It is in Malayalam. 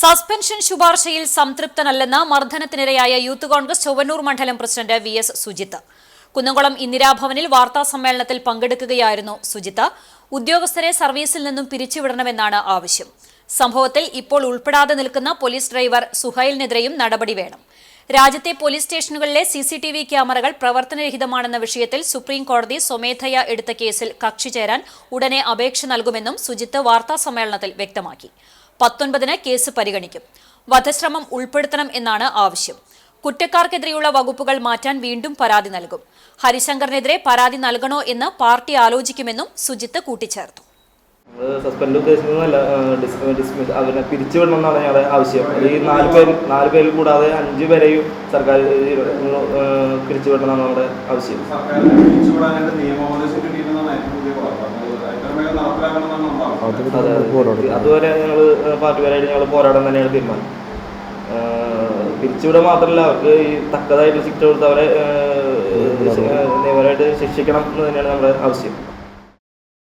സസ്പെൻഷൻ ശുപാർശയിൽ സംതൃപ്തനല്ലെന്ന് മർദ്ദനത്തിനിരയായ യൂത്ത് കോൺഗ്രസ് ചൊവ്വന്നൂർ മണ്ഡലം president V S Sujith. Kunnamkulam ഇന്ദിരാഭവനിൽ വാർത്താ സമ്മേളനത്തിൽ പങ്കെടുക്കുകയായിരുന്നു സുജിത്ത്. ഉദ്യോഗസ്ഥരെ സർവീസിൽ നിന്നും പിരിച്ചുവിടണമെന്നാണ് ആവശ്യം. സംഭവത്തിൽ ഇപ്പോൾ ഉൾപ്പെടാതെ നിൽക്കുന്ന പോലീസ് ഡ്രൈവർ സുഹൈലിനെതിരെയും നടപടി വേണം. രാജ്യത്തെ പോലീസ് സ്റ്റേഷനുകളിലെ സി സി ടി വി ക്യാമറകൾ പ്രവർത്തനരഹിതമാണെന്ന വിഷയത്തിൽ സുപ്രീം കോടതി സ്വമേധയാ എടുത്ത കേസിൽ കക്ഷി ചേരാൻ ഉടനെ അപേക്ഷ നൽകുമെന്നും സുജിത്ത് വാർത്താ സമ്മേളനത്തിൽ വ്യക്തമാക്കി. പത്തൊൻപതിന് കേസ് പരിഗണിക്കും. വധശ്രമം ഉൾപ്പെടുത്തണം എന്നാണ് ആവശ്യം. കുറ്റക്കാർക്കെതിരെയുള്ള വകുപ്പുകൾ മാറ്റാൻ വീണ്ടും പരാതി നൽകും. ഹരിശങ്കറിനെതിരെ പരാതി നൽകണോ എന്ന് പാർട്ടി ആലോചിക്കുമെന്നും സുജിത്ത് കൂട്ടിച്ചേർത്തു. സസ്പെൻഡ് ഉദ്ദേശിക്കുന്നതല്ല ഡിസ്മിസ് അവരെ പിരിച്ചുവിടണം എന്നാണ് ഞങ്ങളുടെ ആവശ്യം. ഈ നാല് പേര് നാല് പേരിൽ കൂടാതെ അഞ്ച് പേരെയും സർക്കാർ പിരിച്ചുവിടണം എന്നാണ് നമ്മുടെ ആവശ്യം. അതുവരെ ഞങ്ങൾ പാർട്ടിപരമായിട്ട് ഞങ്ങൾ പോരാടാൻ തന്നെയാണ് തീരുമാനം. പിരിച്ചുവിടുക മാത്രമല്ല അവർക്ക് ഈ തക്കതായിട്ട് ശിക്ഷ കൊടുത്ത് അവരെ നിയമപരമായിട്ട് ശിക്ഷിക്കണം എന്ന് തന്നെയാണ് നമ്മുടെ ആവശ്യം.